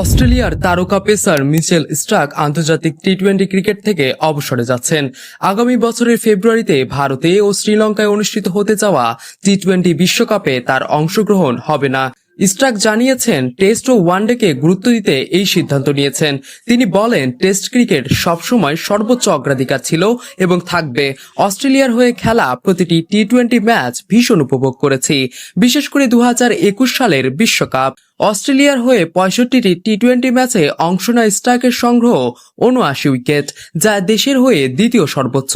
অস্ট্রেলিয়ার তারকা pacer Mitchell Starc আন্তর্জাতিক টি টোয়েন্টি ক্রিকেট থেকে অবসরে যাচ্ছেন। আগামী বছরের ফেব্রুয়ারিতে ভারতে ও শ্রীলঙ্কায় অনুষ্ঠিত হতে যাওয়া টি টোয়েন্টি বিশ্বকাপে তার অংশগ্রহণ হবে না। স্টার্ক জানিয়েছেন, টেস্ট ও ওয়ানডেকে গুরুত্ব দিতে এই সিদ্ধান্ত নিয়েছেন। তিনি বলেন, টেস্ট ক্রিকেট সবসময় সর্বোচ্চ অগ্রাধিকার ছিল এবং থাকবে। অস্ট্রেলিয়ার হয়ে খেলা প্রতিটি টি টোয়েন্টি ম্যাচ ভীষণ উপভোগ করেছি। বিশেষ করে দু হাজার একুশ সালের বিশ্বকাপ। অস্ট্রেলিয়ার হয়ে পঁয়ষট্টিটি টি টোয়েন্টি ম্যাচে অংশ নেয় স্টার্কের সংগ্রহ উনআশি উইকেট, যা দেশের হয়ে দ্বিতীয় সর্বোচ্চ।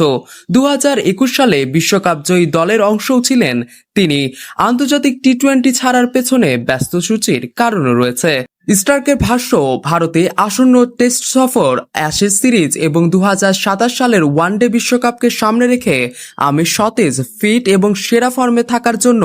দু হাজার একুশ সালে বিশ্বকাপ জয়ী দলের অংশও ছিলেন তিনি। আন্তর্জাতিক টি টোয়েন্টি ছাড়ার পেছনে ব্যস্ত সূচির কারণও রয়েছে। স্টার্কের ভাষ্য, ভারতে আসন্ন টেস্ট সফর, অ্যাশেজ সিরিজ এবং দু হাজার সাতাশ সালের ওয়ানডে বিশ্বকাপকে সামনে রেখে আমি সতেজ, ফিট এবং সেরা ফর্মে থাকার জন্য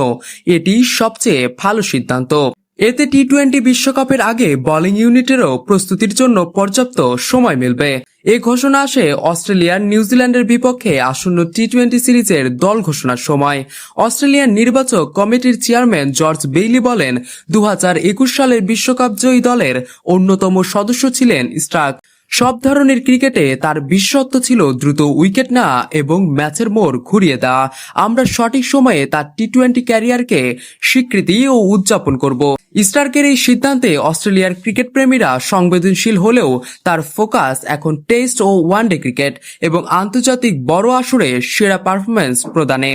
এটি সবচেয়ে ভালো সিদ্ধান্ত। এতে টি টোয়েন্টি বিশ্বকাপের আগে বোলিং ইউনিটেরও প্রস্তুতির জন্য পর্যাপ্ত সময় মিলবে। এ ঘোষণা আসে অস্ট্রেলিয়ার নিউজিল্যান্ডের বিপক্ষে আসন্ন টি টোয়েন্টি সিরিজের দল ঘোষণার সময়। অস্ট্রেলিয়ার নির্বাচক কমিটির চেয়ারম্যান জর্জ বেইলি বলেন দু হাজার একুশ সালের বিশ্বকাপ জয়ী দলের অন্যতম সদস্য ছিলেন স্টার্ক। সব ধরনের ক্রিকেটে তার বিশ্বত্ব ছিল দ্রুত উইকেট নেওয়া এবং ম্যাচের মোড় ঘুরিয়ে দেওয়া। আমরা সঠিক সময়ে তার টি টোয়েন্টি ক্যারিয়ারকে স্বীকৃতি ও উদযাপন করব। স্টার্কের এই সিদ্ধান্তে অস্ট্রেলিয়ার ক্রিকেট প্রেমীরা সংবেদনশীল হলেও তার ফোকাস এখন টেস্ট ও ওয়ানডে ক্রিকেট এবং আন্তর্জাতিক বড় আসরে সেরা পারফরমেন্স প্রদানে।